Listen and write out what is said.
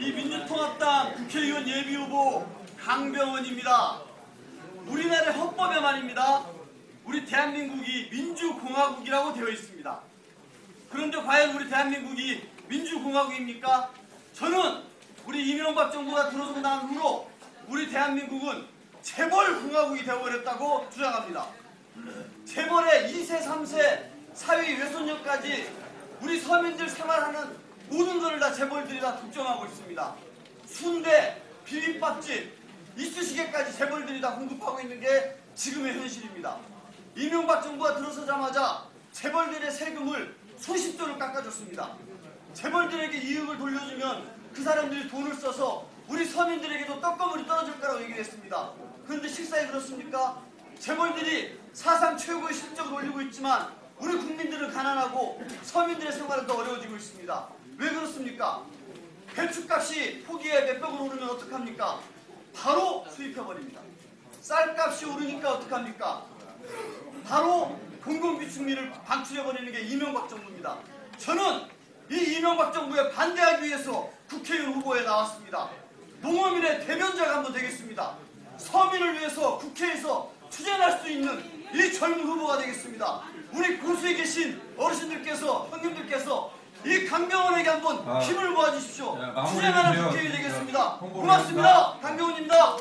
이 민주통합당 국회의원 예비후보 강병원입니다. 우리나라의 헌법에 말입니다. 우리 대한민국이 민주공화국이라고 되어 있습니다. 그런데 과연 우리 대한민국이 민주공화국입니까? 저는 우리 이명박 정부가 들어서 난 후로 우리 대한민국은 재벌공화국이 되어버렸다고 주장합니다. 재벌의 2세, 3세 사위 외손녀까지 우리 서민들 생활하는 재벌들이 다 독점하고 있습니다. 순대, 비빔밥집, 이쑤시개까지 재벌들이 다 공급하고 있는 게 지금의 현실입니다. 이명박 정부가 들어서자마자 재벌들의 세금을 수십조를 깎아줬습니다. 재벌들에게 이익을 돌려주면 그 사람들이 돈을 써서 우리 서민들에게도 떡거물이 떨어질 거라고 얘기를 했습니다. 그런데 실상이 그렇습니까? 재벌들이 사상 최고의 실적을 올리고 있지만 우리 국민들은 가난하고 서민들의 생활은 더 어려워지고 있습니다. 왜 그렇습니까? 배추값이 포기에 몇백원 오르면 어떡합니까? 바로 수입해버립니다. 쌀값이 오르니까 어떡합니까? 바로 공공비축민을 방출해버리는 게 이명박 정부입니다. 저는 이 이명박 정부에 반대하기 위해서 국회의원 후보에 나왔습니다. 농어민의 대면자가 한번 되겠습니다. 서민을 위해서 국회에서 투쟁할 수 있는 이 젊은 후보가 되겠습니다. 우리 고수에 계신 어르신들께서 형님들께서 이 강병원에게 한번 아. 힘을 모아주십시오. 야, 마무리 투쟁하는. 국회의원이 되겠습니다. 고맙습니다. 강병원입니다.